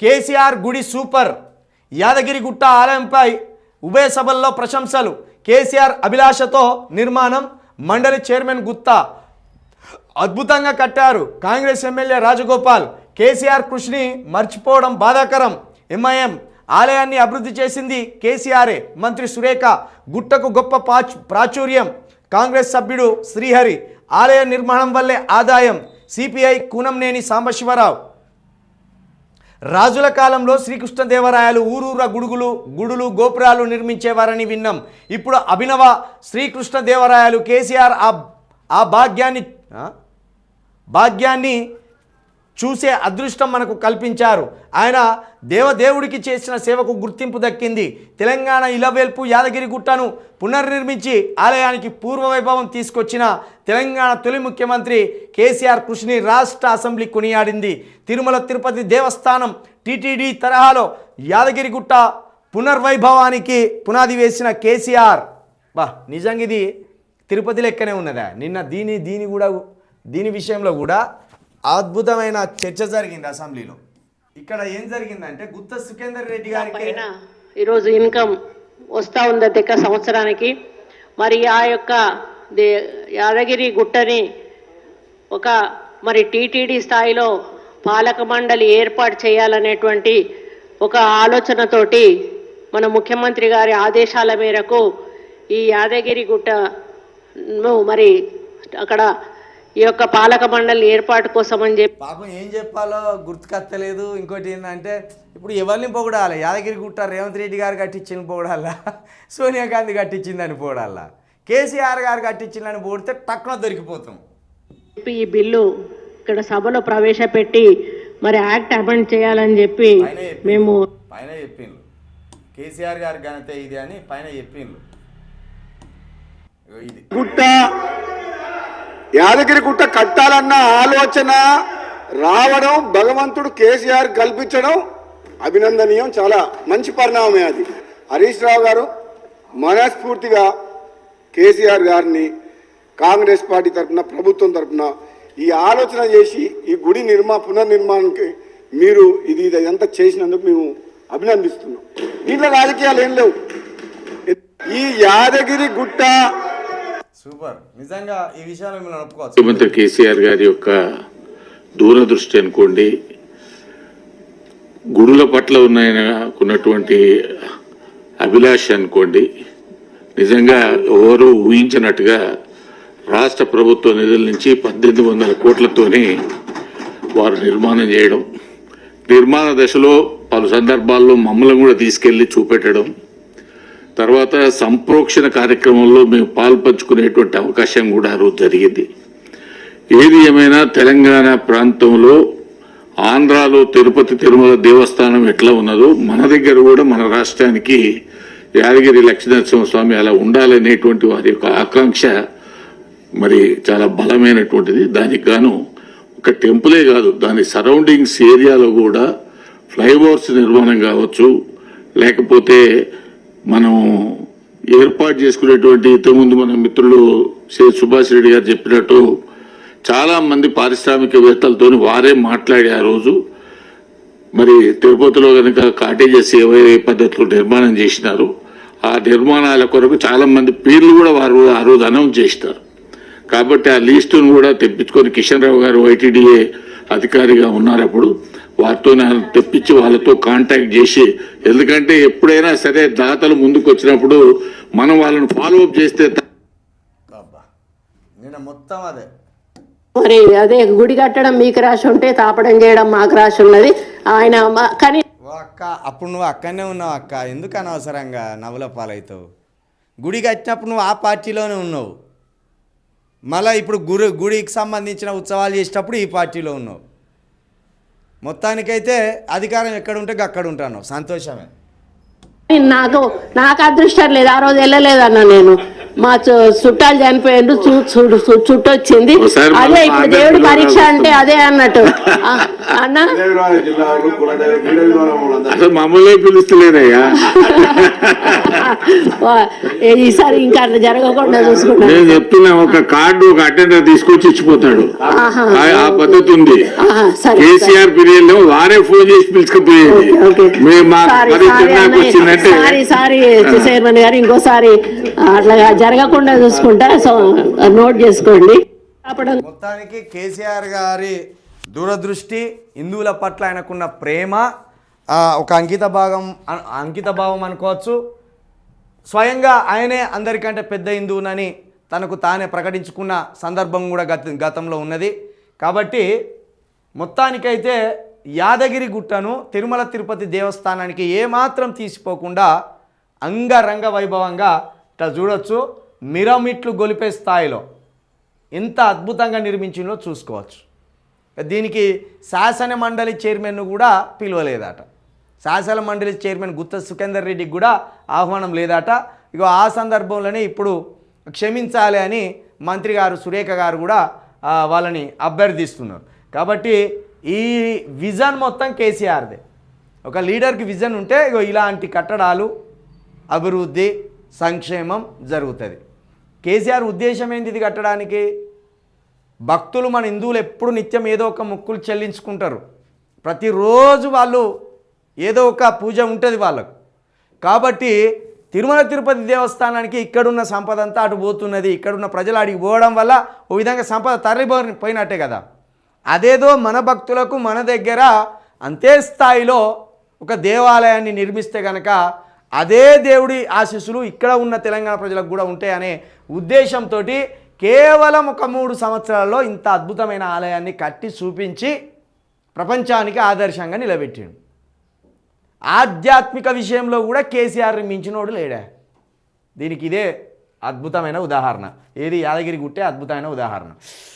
కేసీఆర్ గుడి సూపర్. యాదగిరిగుట్ట ఆలయంపై ఉభయ సభల్లో ప్రశంసలు. కేసీఆర్ అభిలాషతో నిర్మాణం. మండలి చైర్మన్ గుత్తా అద్భుతంగా కట్టారు. కాంగ్రెస్ ఎమ్మెల్యే రాజగోపాల్. కేసీఆర్ కృషిని మర్చిపోవడం బాధాకరం. ఎంఐఎం ఆలయాన్ని అభివృద్ధి చేసింది కేసీఆరే. మంత్రి సురేఖ గుట్టకు గొప్ప పాచు ప్రాచుర్యం. కాంగ్రెస్ సభ్యుడు శ్రీహరి. ఆలయ నిర్మాణం వల్లే ఆదాయం. సిపిఐ కూనంనేని సాంబశివరావు. రాజుల కాలంలో శ్రీకృష్ణదేవరాయలు ఊరూర గుడుగులు గుడులు గోపురాలు నిర్మించేవారని విన్నాం. ఇప్పుడు అభినవ శ్రీకృష్ణదేవరాయలు కేసీఆర్ ఆ ఆ భాగ్యాన్ని భాగ్యాన్ని చూసే అదృష్టం మనకు కల్పించారు. ఆయన దేవదేవుడికి చేసిన సేవకు గుర్తింపు దక్కింది. తెలంగాణ ఇలవేల్పు యాదగిరిగుట్టను పునర్నిర్మించి ఆలయానికి పూర్వ వైభవం తీసుకొచ్చిన తెలంగాణ తొలి ముఖ్యమంత్రి కేసీఆర్ కృషిని రాష్ట్ర అసెంబ్లీ కొనియాడింది. తిరుమల తిరుపతి దేవస్థానం టీటీడీ తరహాలో యాదగిరిగుట్ట పునర్వైభవానికి పునాది వేసిన కేసీఆర్. బా నిజంగా ఇది తిరుపతి లెక్కనే ఉన్నదా? నిన్న దీని దీని కూడా దీని విషయంలో కూడా అద్భుతమైన చర్చ జరిగింది అసెంబ్లీలో. ఇక్కడ ఏం జరిగిందంటే గుత్త సుఖేందర్ రెడ్డి పైన ఈరోజు ఇన్కమ్ వస్తూ ఉంది అధ్యక్ష సంవత్సరానికి. మరి ఆ యొక్క యాదగిరి గుట్టని ఒక మరి టీటీడీ స్థాయిలో పాలక మండలి ఏర్పాటు చేయాలనేటువంటి ఒక ఆలోచనతోటి మన ముఖ్యమంత్రి గారి ఆదేశాల మేరకు ఈ యాదగిరి గుట్టను మరి అక్కడ ఈ యొక్క పాలక మండలి ఏర్పాటు కోసం అని చెప్పి పాపం ఏం చెప్పాలో గుర్తుకత్తలేదు ఇంకోటి ఏంటంటే ఇప్పుడు ఎవరిని పొగడాలి? యాదగిరి గుట్ట రేవంత్ రెడ్డి గారు కట్టించిన పొగడాలా? సోనియా గాంధీ కట్టించిందని పొగడాలా? కేసీఆర్ గారు కట్టించిందని పొగిడితే టక్కున దొరికిపోతాం. చెప్పి ఈ బిల్లు ఇక్కడ సభలో ప్రవేశపెట్టి మరి యాక్ట్ అమెండ్ చేయాలని చెప్పి. మేము పైన చెప్పిండ్రు. కేసీఆర్ గారి ఘనత ఇది అని పైన చెప్పిండ్రు. ఇది. గుట్ట యాదగిరి గుట్ట కట్టాలన్న ఆలోచన రావడం భగవంతుడు కేసీఆర్ కల్పించడం అభినందనీయం చాలా మంచి పరిణామమే అది. హరీష్ రావు గారు మనస్ఫూర్తిగా కేసీఆర్ గారిని కాంగ్రెస్ పార్టీ తరఫున ప్రభుత్వం తరఫున ఈ ఆలోచన చేసి ఈ గుడి నిర్మా పునర్నిర్మాణానికి మీరు ఇది ఇదంతా చేసినందుకు మేము అభినందిస్తున్నాం. దీంట్లో రాజకీయాలు ఏం లేవు. ఈ యాదగిరి గుట్ట సూపర్. నిజంగా ఈ విషయాలు మిమ్మల్ని ఒప్పుకోవచ్చు ముఖ్యమంత్రి కేసీఆర్ గారి యొక్క దూరదృష్టి అనుకోండి గుడుల పట్ల ఉన్నటువంటి అభిలాష అనుకోండి నిజంగా ఎవరు ఊహించినట్టుగా రాష్ట్ర ప్రభుత్వ నిధుల నుంచి పద్దెనిమిది వందల కోట్లతోని వారు నిర్మాణం చేయడం నిర్మాణ దశలో పలు సందర్భాల్లో మమ్మల్ని కూడా తీసుకెళ్ళి చూపెట్టడం తర్వాత సంప్రోక్షణ కార్యక్రమంలో మేము పాల్పంచుకునేటువంటి అవకాశం కూడా ఆ రోజు జరిగింది. ఏది ఏమైనా తెలంగాణ ప్రాంతంలో ఆంధ్రాలో తిరుపతి తిరుమల దేవస్థానం ఎట్లా ఉన్నదో మన దగ్గర కూడా మన రాష్ట్రానికి యాదగిరి లక్ష్మీనరసింహ స్వామి అలా ఉండాలనేటువంటి వారి యొక్క ఆకాంక్ష మరి చాలా బలమైనటువంటిది. దానికి గాను ఒక టెంపులే కాదు దాని సరౌండింగ్స్ ఏరియాలో కూడా ఫ్లైఓవర్స్ నిర్మాణం కావచ్చు లేకపోతే మనం ఏర్పాటు చేసుకునేటువంటి ఇంతకుముందు మన మిత్రులు శ్రీ సుభాష్ రెడ్డి గారు చెప్పినట్టు చాలా మంది పారిశ్రామికవేత్తలతో వారే మాట్లాడే ఆ రోజు. మరి తిరుపతిలో కనుక కాటేజెస్ ఏవే పద్ధతిలో నిర్మాణం చేసినారు ఆ నిర్మాణాల కొరకు చాలా మంది పేర్లు కూడా వారు ఆ రోజు అనౌన్స్ చేసినారు. కాబట్టి ఆ లీస్టును కూడా తెప్పించుకొని కిషన్ రావు గారు వైటీడీఏ అధికారిగా ఉన్నారు అప్పుడు. వారితో తెప్పించి వాళ్ళతో కాంటాక్ట్ చేసి ఎందుకంటే ఎప్పుడైనా సరే దాతలు ముందుకు వచ్చినప్పుడు మనం వాళ్ళని ఫాలో అప్ చేస్తే మొత్తం అదే. మరి అదే గుడి కట్టడం మీకు రాసి ఉంటే తాపడం చేయడం మాకు రాసి ఉన్నది. ఆయన కానీ ఓ అక్క అప్పుడు నువ్వు అక్కడనే ఉన్నావు అక్క. ఎందుకు అనవసరంగా నవ్వుల పాలవుతావు? గుడి కట్టినప్పుడు నువ్వు ఆ పార్టీలోనే ఉన్నావు. మళ్ళీ ఇప్పుడు గుడి గుడికి సంబంధించిన ఉత్సవాలు చేసేటప్పుడు ఈ పార్టీలో ఉన్నావు. మొత్తానికైతే అధికారం ఎక్కడ ఉంటే అక్కడ ఉంటాను. సంతోషమే. నాకు నాకు అదృష్టం లేదు. ఆ రోజు వెళ్ళలేదు అన్న నేను. మా చు- చుట్టాలు చనిపోయారు చు- చు- చు- చుట్టు వచ్చింది ఒకసారి అదే ఇప్పుడు దేవుడి పరీక్ష అంటే. అదే అన్నట్టు. అన్న? మమ్మల్ని పిలుస్తలేదయ్యా ఈసారి ఇంకా అట్లా జరగకుండా చూసుకుంటాను నేను చెప్తున్నా ఒక కార్డు ఒక అటెండర్ తీసుకొచ్చి ఇచ్చిపోతాడు. ఆ- ఆ పద్ధతి ఉంది. కేసీఆర్ పీరియడ్లో వారే ఫోన్ చేసి పిలుచుకుపోయేది. మేము మా. వచ్చిందంటే సారీ సారీ చైర్మన్ గారు ఇంకోసారి అట్లా జరగకుండా చూసుకుంటా నోట్ చేసుకోండి. మొత్తానికి కేసీఆర్ గారి దూరదృష్టి హిందువుల పట్ల ఆయనకున్న ప్రేమ ఒక అంకిత భాగం అంకిత భావం అనుకోవచ్చు. స్వయంగా ఆయనే అందరికంటే పెద్ద హిందువునని తనకు తానే ప్రకటించుకున్న సందర్భం కూడా గత గతంలో ఉన్నది. కాబట్టి మొత్తానికైతే యాదగిరి గుట్టను తిరుమల తిరుపతి దేవస్థానానికి ఏమాత్రం తీసిపోకుండా అంగరంగ వైభవంగా ఇట్లా చూడొచ్చు మిరమిట్లు గొలిపే స్థాయిలో ఎంత అద్భుతంగా నిర్మించిందో చూసుకోవచ్చు. దీనికి శాసన మండలి చైర్మన్ను కూడా పిలవలేదట. శాసన మండలి చైర్మన్ గుత్త సుఖేందర్ రెడ్డికి కూడా ఆహ్వానం లేదట. ఇగో ఆ సందర్భంలోనే ఇప్పుడు క్షమించాలి అని మంత్రి గారు సురేఖ గారు కూడా వాళ్ళని అభ్యర్థిస్తున్నారు. కాబట్టి ఈ విజన్ మొత్తం కేసీఆర్దే. ఒక లీడర్కి విజన్ ఉంటే ఇగో ఇలాంటి కట్టడాలు అభివృద్ధి సంక్షేమం జరుగుతుంది. కేసీఆర్ ఉద్దేశం ఏంది ఇది కట్టడానికి? భక్తులు మన హిందువులు ఎప్పుడు నిత్యం ఏదో ఒక ముక్కులు చెల్లించుకుంటారు. ప్రతిరోజు వాళ్ళు ఏదో ఒక పూజ ఉంటుంది వాళ్ళకు. కాబట్టి తిరుమల తిరుపతి దేవస్థానానికి ఇక్కడున్న సంపద అంతా అటు పోతున్నది. ఇక్కడున్న ప్రజలు అడిగి పోవడం వల్ల ఓ విధంగా సంపద తరలిపోయి పోయినట్టే కదా. అదేదో మన భక్తులకు మన దగ్గర అంతే స్థాయిలో ఒక దేవాలయాన్ని నిర్మిస్తే కనుక అదే దేవుడి ఆశీస్సులు ఇక్కడ ఉన్న తెలంగాణ ప్రజలకు కూడా ఉంటాయనే ఉద్దేశంతో కేవలం ఒక మూడు సంవత్సరాల్లో ఇంత అద్భుతమైన ఆలయాన్ని కట్టి చూపించి ప్రపంచానికి ఆదర్శంగా నిలబెట్టిండు. ఆధ్యాత్మిక విషయంలో కూడా కేసీఆర్ని మించినోడు లేడా? దీనికి ఇదే అద్భుతమైన ఉదాహరణ. ఏది యాదగిరి గుట్టే అద్భుతమైన ఉదాహరణ.